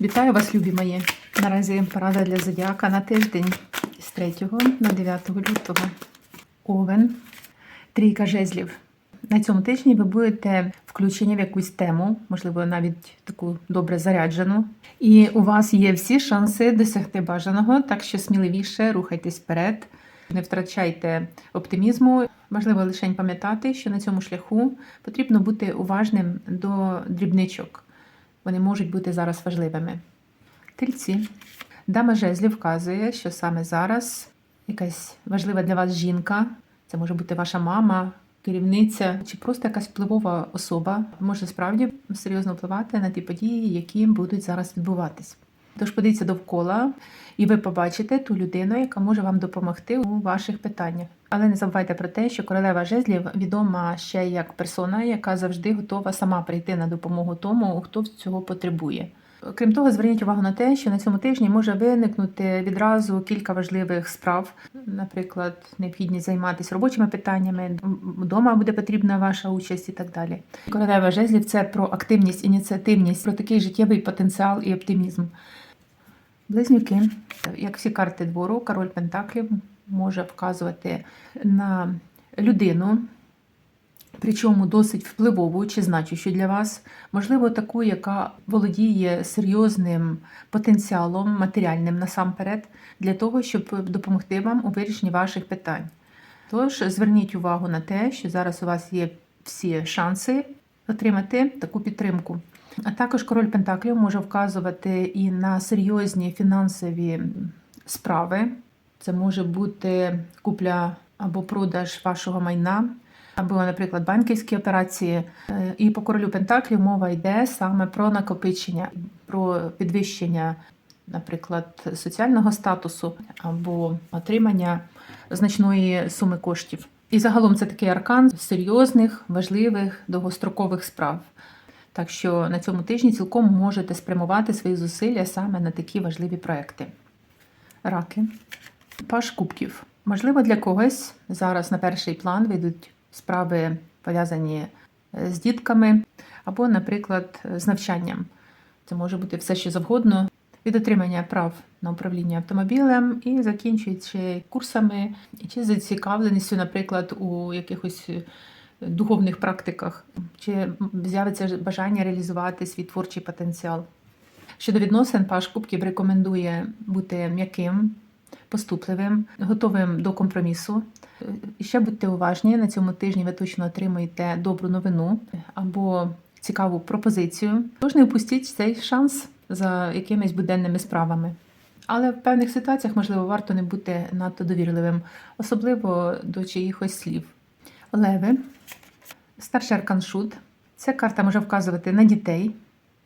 Вітаю вас, любі мої. Наразі порада для зодіака на тиждень з 3 на 9 лютого. Овен, трійка жезлів. На цьому тижні ви будете включені в якусь тему, можливо, навіть таку добре заряджену. І у вас є всі шанси досягти бажаного, так що сміливіше рухайтесь вперед. Не втрачайте оптимізму. Важливо лише пам'ятати, що на цьому шляху потрібно бути уважним до дрібничок. Вони можуть бути зараз важливими. Тельці. Дама жезлів вказує, що саме зараз якась важлива для вас жінка, це може бути ваша мама, керівниця чи просто якась впливова особа, може справді серйозно впливати на ті події, які будуть зараз відбуватись. Тож подивіться довкола, і ви побачите ту людину, яка може вам допомогти у ваших питаннях. Але не забувайте про те, що королева жезлів відома ще як персона, яка завжди готова сама прийти на допомогу тому, хто цього потребує. Крім того, зверніть увагу на те, що на цьому тижні може виникнути відразу кілька важливих справ, наприклад, необхідність займатися робочими питаннями, вдома буде потрібна ваша участь і так далі. Королева жезлів це про активність, ініціативність, про такий життєвий потенціал і оптимізм. Близнюки, як всі карти двору, король Пентаклів може вказувати на людину, причому досить впливову чи значущу для вас, можливо, таку, яка володіє серйозним потенціалом, матеріальним насамперед, для того, щоб допомогти вам у вирішенні ваших питань. Тож зверніть увагу на те, що зараз у вас є всі шанси отримати таку підтримку. А також король Пентаклів може вказувати і на серйозні фінансові справи. Це може бути купля або продаж вашого майна, або, наприклад, банківські операції. Е, І по королю Пентаклів мова йде саме про накопичення, про підвищення, наприклад, соціального статусу або отримання значної суми коштів. І загалом це такий аркан серйозних, важливих, довгострокових справ. Так що на цьому тижні цілком можете спрямувати свої зусилля саме на такі важливі проекти. Раки. Паш кубків. Можливо, для когось зараз на перший план вийдуть справи пов'язані е, з дітками або, наприклад, з навчанням. Це може бути все, що завгодно. Від отримання прав на управління автомобілем і закінчуючи курсами чи зацікавленістю, наприклад, у якихось духовних практиках, чи з'явиться бажання реалізувати свій творчий потенціал. Щодо відносин, Паш Кубків рекомендує бути м'яким, поступливим, готовим до компромісу. І ще будьте уважні, на цьому тижні ви точно отримуєте добру новину або цікаву пропозицію. Тож не упустіть цей шанс за якимись буденними справами. Але в певних ситуаціях, можливо, варто не бути надто довірливим, особливо до чиїхось слів. Леви, старший аркан Шут. Ця карта може вказувати на дітей,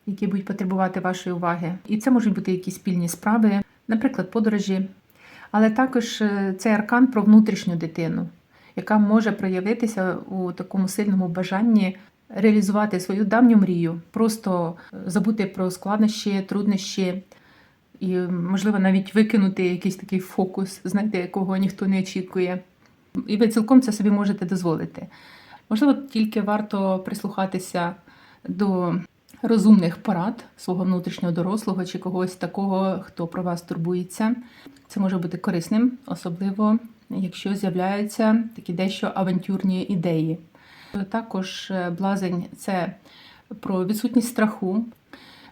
які будуть потребувати вашої уваги. І це можуть бути якісь спільні справи, наприклад, подорожі. Але також е, цей аркан про внутрішню дитину, яка може проявитися у такому сильному бажанні реалізувати свою давню мрію, просто забути про складнощі, труднощі. І, можливо, навіть викинути якийсь такий фокус, знаєте, якого ніхто не очікує. І ви цілком це собі можете дозволити. Можливо, тільки варто прислухатися до розумних порад свого внутрішнього дорослого чи когось такого, хто про вас турбується. Це може бути корисним, особливо якщо з'являються такі дещо авантюрні ідеї. Також е, блазень це про відсутність страху,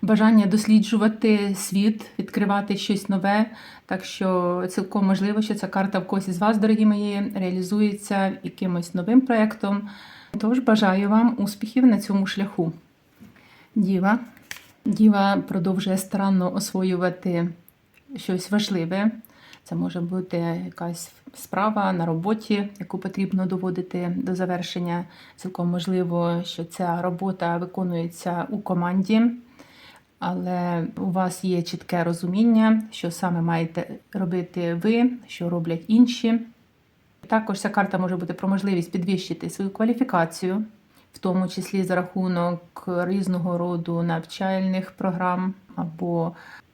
бажання досліджувати світ, відкривати щось нове. Так що цілком можливо, що ця карта в когось із вас, дорогі мої, реалізується якимось новим проєктом. Тож бажаю вам успіхів на цьому шляху. Діва. Діва продовжує старанно освоювати щось важливе. Це може бути якась справа на роботі, яку потрібно доводити до завершення. Цілком можливо, що ця робота виконується у команді, але у вас є чітке розуміння, що саме маєте робити ви, що роблять інші. Також ця карта може бути про можливість підвищити свою кваліфікацію, в тому числі за рахунок різного роду навчальних програм або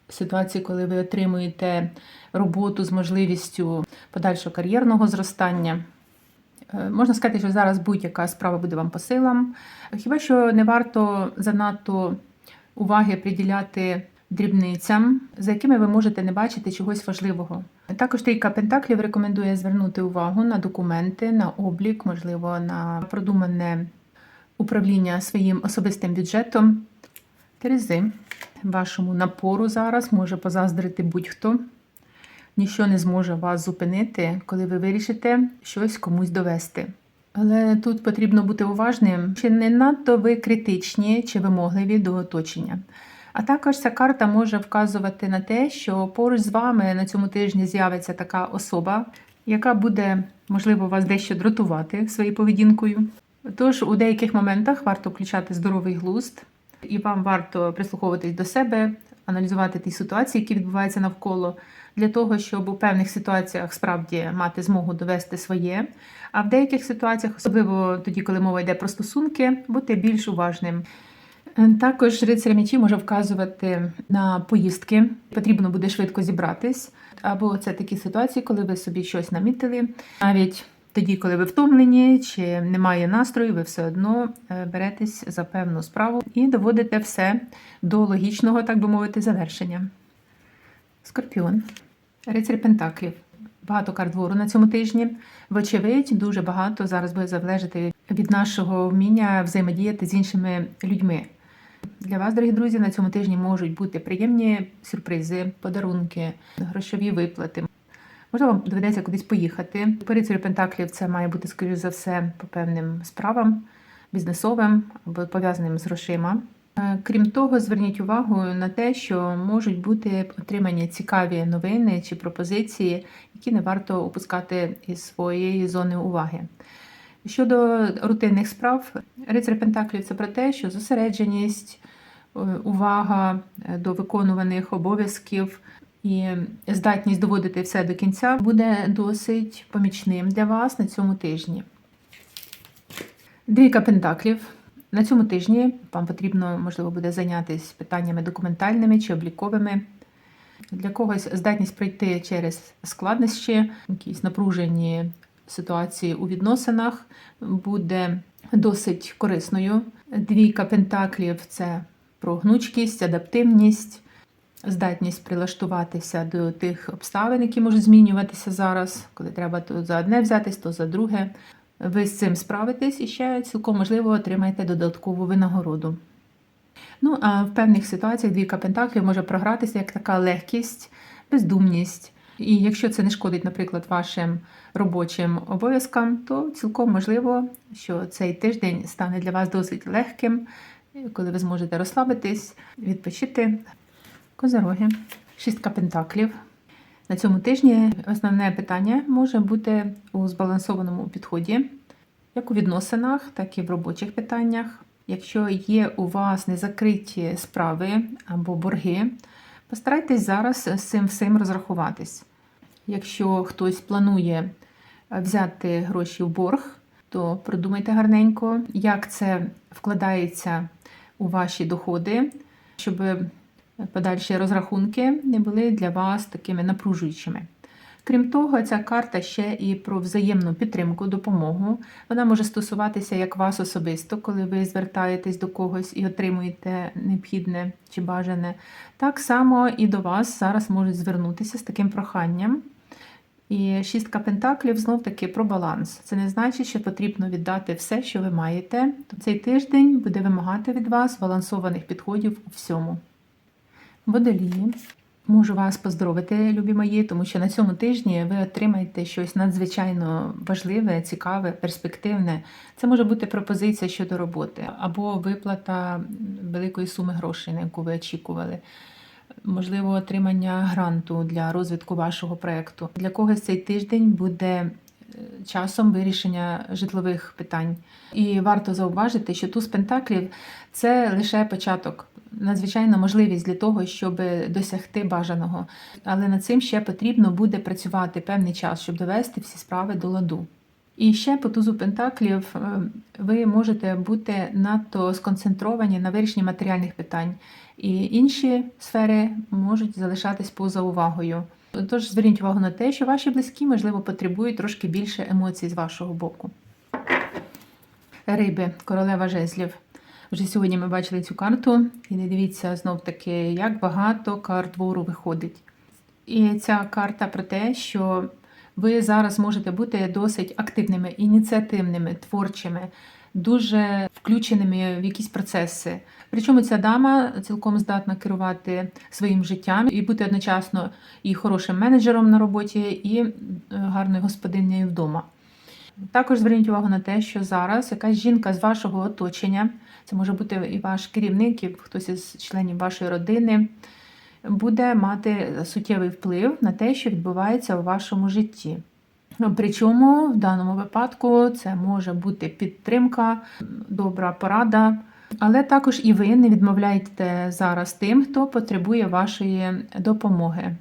ситуації, коли ви отримуєте роботу з можливістю подальшого кар'єрного зростання. Е, Можна сказати, що зараз будь-яка справа буде вам по силам. Хіба що не варто занадто уваги приділяти дрібницям, за якими ви можете не бачити чогось важливого. Також трійка пентаклів рекомендує звернути увагу на документи, на облік, можливо, на продумане управління своїм особистим бюджетом. Терези, вашому напору зараз може позаздрити будь-хто. Ніщо не зможе вас зупинити, коли ви вирішите щось комусь довести. Але тут потрібно бути уважним, чи не надто ви критичні чи вимогливі до оточення. А також ця карта може вказувати на те, що поруч з вами на цьому тижні з'явиться така особа, яка буде, можливо, вас дещо дратувати своєю поведінкою. Тож у деяких моментах варто включати здоровий глузд, і вам варто прислуховуватись до себе, аналізувати ті ситуації, які відбуваються навколо, для того, щоб у певних ситуаціях справді мати змогу довести своє. А в деяких ситуаціях, особливо тоді, коли мова йде про стосунки, бути більш уважним. Також рицарь мечі може вказувати на поїздки. Потрібно буде швидко зібратись. Або це такі ситуації, коли ви собі щось намітили. Навіть тоді, коли ви втомлені чи немає настрою, ви все одно е, беретесь за певну справу і доводите все до логічного, так би мовити, завершення. Скорпіон. Рицарь Пентаклів. Багато карт двору на цьому тижні. Вочевидь, дуже багато зараз буде залежати від нашого вміння взаємодіяти з іншими людьми. Для вас, дорогі друзі, на цьому тижні можуть бути приємні сюрпризи, подарунки, грошові виплати. Можливо, вам доведеться кудись поїхати. По Пентаклів це має бути, скоріш за все, по певним справам, бізнесовим або пов'язаним з грошима. Е, Крім того, зверніть увагу на те, що можуть бути отримані цікаві новини чи пропозиції, які не варто опускати із своєї зони уваги. Щодо рутинних справ, рицар Пентаклів це про те, що зосередженість, е, увага е, до виконуваних обов'язків і здатність доводити все до кінця буде досить помічним для вас на цьому тижні. Двійка Пентаклів. На цьому тижні вам потрібно, можливо, буде зайнятися питаннями документальними чи обліковими. Для когось здатність пройти через складнощі, якісь напружені ситуації у відносинах буде досить корисною. Двійка пентаклів це про гнучкість, адаптивність, здатність прилаштуватися до тих обставин, які можуть змінюватися зараз, коли треба то за одне взятись, то за друге. Ви з цим справитесь і ще цілком можливо отримаєте додаткову винагороду. Ну, а в певних ситуаціях двійка пентаклів може програтися як така легкість, бездумність. І якщо це не шкодить, наприклад, вашим робочим обов'язкам, то цілком можливо, що цей тиждень стане для вас досить легким, коли ви зможете розслабитись, відпочити. Козороги, шістка пентаклів. На цьому тижні основне питання може бути у збалансованому підході, як у відносинах, так і в робочих питаннях. Якщо є у вас незакриті справи або борги, постарайтесь зараз з цим всім розрахуватись. Якщо хтось планує взяти гроші в борг, то продумайте гарненько, як це вкладається у ваші доходи, щоб подальші розрахунки не були для вас такими напружуючими. Крім того, ця карта ще і про взаємну підтримку, допомогу. Вона може стосуватися як вас особисто, коли ви звертаєтесь до когось і отримуєте необхідне чи бажане. Так само і до вас зараз можуть звернутися з таким проханням. І шістка пентаклів знов таки про баланс. Це не значить, що потрібно віддати все, що ви маєте. Цей тиждень буде вимагати від вас балансованих підходів у всьому. Водолії. Можу вас поздоровити, любі мої, тому що на цьому тижні ви отримаєте щось надзвичайно важливе, цікаве, перспективне. Це може бути пропозиція щодо роботи або виплата великої суми грошей, на яку ви очікували. Можливо, отримання гранту для розвитку вашого проєкту. Для когось цей тиждень буде е, часом вирішення житлових питань. І варто зауважити, що туз пентаклів це лише початок надзвичайна можливість для того, щоб досягти бажаного. Але над цим ще потрібно буде працювати певний час, щоб довести всі справи до ладу. І ще по тузу пентаклів е, ви можете бути надто сконцентровані на вирішенні матеріальних питань, і інші сфери можуть залишатись поза увагою. Тож зверніть увагу на те, що ваші близькі, можливо, потребують трошки більше емоцій з вашого боку. Риби, королева жезлів. Вже сьогодні ми бачили цю карту, і не дивіться знов таки, як багато карт вору виходить. І ця карта про те, що ви зараз можете бути досить активними, ініціативними, творчими, дуже включеними в якісь процеси. Причому ця дама цілком здатна керувати своїм життям і бути одночасно і хорошим менеджером на роботі, і е, гарною господинею вдома. Також зверніть увагу на те, що зараз якась жінка з вашого оточення, це може бути і ваш керівник, і хтось із членів вашої родини, буде мати суттєвий вплив на те, що відбувається у вашому житті. Причому в даному випадку це може бути підтримка, добра порада, але також і ви не відмовляйте зараз тим, хто потребує вашої допомоги.